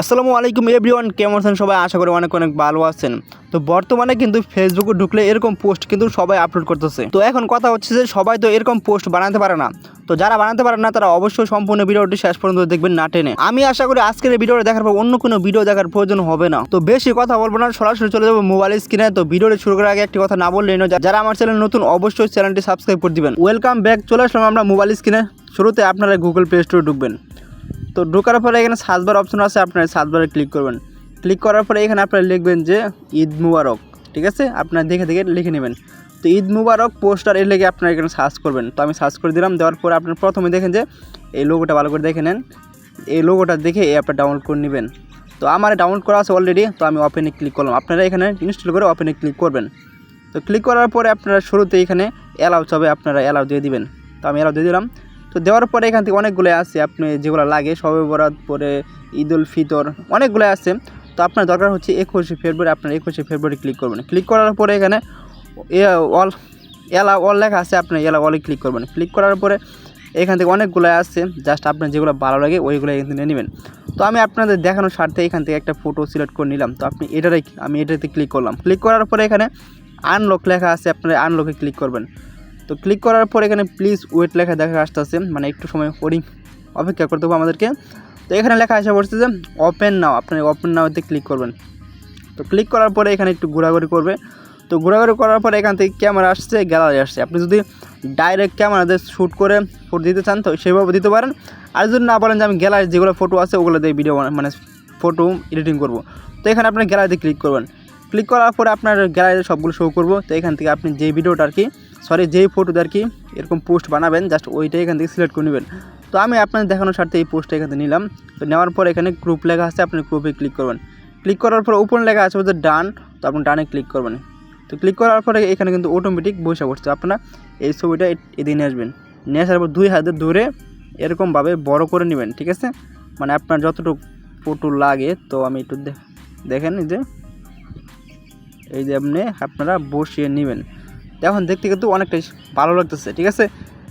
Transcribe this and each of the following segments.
আসসালামু আলাইকুম এভরিওয়ান, কেমন আছেন সবাই? আশা করি অনেক অনেক ভালো আছেন। তো বর্তমানে কিন্তু ফেসবুকে ঢুকলে এরকম পোস্ট কিন্তু সবাই আপলোড করতেছে। তো এখন কথা হচ্ছে যে, সবাই তো এরকম পোস্ট বানাতে পারে না। তো যারা বানাতে পারে না, তারা অবশ্যই সম্পূর্ণ ভিডিওটি শেষ পর্যন্ত দেখবেন না টেনে। আমি আশা করি আজকের ভিডিওটা দেখার পর অন্য কোনো ভিডিও দেখার প্রয়োজন হবে না। তো বেশি কথা বলব না, সরাসরি চলে যাব মোবাইল স্ক্রিনে তো ভিডিওটি শুরু করার আগে একটি কথা না বললেই না যারা আমার চ্যানেল নতুন, অবশ্যই চ্যানেলটি সাবস্ক্রাইব করে দিবেন। ওয়েলকাম ব্যাক চলে আসলাম আমরা মোবাইল স্ক্রিনে শুরুতে আপনারা গুগল প্লে স্টোরে ঢুকবেন। তো ঢোকার পরে এখানে সার্চবার অপশন আছে, আপনার সার্চবারে ক্লিক করবেন। ক্লিক করার পরে এখানে আপনারা লিখবেন যে, ঈদ মুবারক, ঠিক আছে? আপনার দেখে দেখে লিখে নেবেন। তো ঈদ মুবারক পোস্টার এর লেগে আপনারা এখানে সার্চ করবেন। তো আমি সার্চ করে দিলাম, দেওয়ার পরে আপনার প্রথমে দেখেন যে, এই লোগোটা ভালো করে দেখে নেন। এই লোগোটা দেখে এই অ্যাপটা ডাউনলোড করে নেবেন। তো আমার ডাউনলোড করা আছে অলরেডি তো আমি ওপেনে ক্লিক করলাম। আপনারা এখানে ইনস্টল করে ওপেনে ক্লিক করবেন। তো ক্লিক করার পরে আপনারা শুরুতে এখানে অ্যালাউ চাবে আপনারা অ্যালাউ দিয়ে দিবেন। তো আমি অ্যালাউ দিয়ে দিলাম। তো দেওয়ার পরে এখান থেকে অনেকগুলো আছে, আপনি যেগুলো লাগে সবে বরাত পরে ঈদ উল ফিতর অনেকগুলো আছে। তো আপনার দরকার হচ্ছে একুশে ফেব্রুয়ারি, আপনার একুশে ফেব্রুয়ারি ক্লিক করবেন। ক্লিক করার পরে এখানে অল, এলা, অল লেখা আছে, আপনি এলা, অলে ক্লিক করবেন। ক্লিক করার পরে এখান থেকে অনেকগুলো আছে জাস্ট আপনার যেগুলো ভালো লাগে ওইগুলো এখান থেকে নেবেন। তো আমি আপনাদের দেখানোর স্বার্থে এখান থেকে একটা ফটো সিলেক্ট করে নিলাম। তো আপনি এটারাই, আমি এটাতে ক্লিক করলাম। ক্লিক করার পরে এখানে আনলক লেখা আছে, আপনারা আনলকে ক্লিক করবেন। তো ক্লিক করার পর এখানে প্লিজ ওয়েট লেখা দেখা আসতেছে মানে একটু সময় হোল্ডিং অপেক্ষা করতে হবে আমাদেরকে। তো এখানে লেখা আসা পড়ছে যে ওপেন নাও আপনি ওপেন নাওতে ক্লিক করবেন। তো ক্লিক করার পরে এখানে একটু ঘোরাঘুরি করবে। তো ঘোরাঘুরি করার পরে এখান থেকে ক্যামেরা আসছে গ্যালারি আসছে। আপনি যদি ডাইরেক্ট ক্যামেরাতে শ্যুট করে ফটো দিতে চান, তো সেভাবে দিতে পারেন। আর যদি না বলেন যে আমি গ্যালারি যেগুলো ফটো আছে ওগুলো দিয়ে ভিডিও মানে ফটো এডিটিং করব। তো এখানে আপনি গ্যালারিতে ক্লিক করবেন। ক্লিক করার পরে আপনার গ্যালারিতে সবগুলো শো করব। তো এখান থেকে আপনি যে ভিডিওটা আর কি সরি, যেই ফটোতে আর কি এরকম পোস্ট বানাবেন জাস্ট ওইটাই এখান থেকে সিলেক্ট করে নেবেন। তো আমি আপনাদের দেখানোর স্বার্থে এই পোস্টটা এখান থেকে নিলাম। তো নেওয়ার পর এখানে গ্রুপ লেখা আছে, আপনি গ্রুপে ক্লিক করবেন। ক্লিক করার পর উপরে লেখা আছে যে ডান তো আপনি ডানে ক্লিক করবেন। তো ক্লিক করার পরে এখানে কিন্তু অটোমেটিক বসে পড়ছে। আপনারা এই ছবিটা এদিকে নিয়ে আসবেন। নিয়ে আসার পর দুই হাতে ধরে এরকমভাবে বড় করে নেবেন, ঠিক আছে? মানে আপনার যতটুকু ফটো লাগে, তো আমি একটু দেখেন যে, এই যে আপনি আপনারা বসিয়ে নেবেন। এখন দেখতে কিন্তু অনেকটাই ভালো লাগতেছে, ঠিক আছে?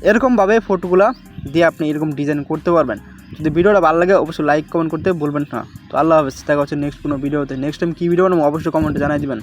এরকমভাবে ফটোগুলো দিয়ে আপনি এরকম ডিজাইন করতে পারবেন। যদি ভিডিওটা ভালো লাগে, অবশ্যই লাইক কমেন্ট করতে বলবেন না। তো আল্লাহ হাফেজ, দেখা হচ্ছে নেক্সট কোনো ভিডিওতে নেক্সট টাইম কী ভিডিও বানাবো, অবশ্যই কমেন্টে জানাই দিবেন।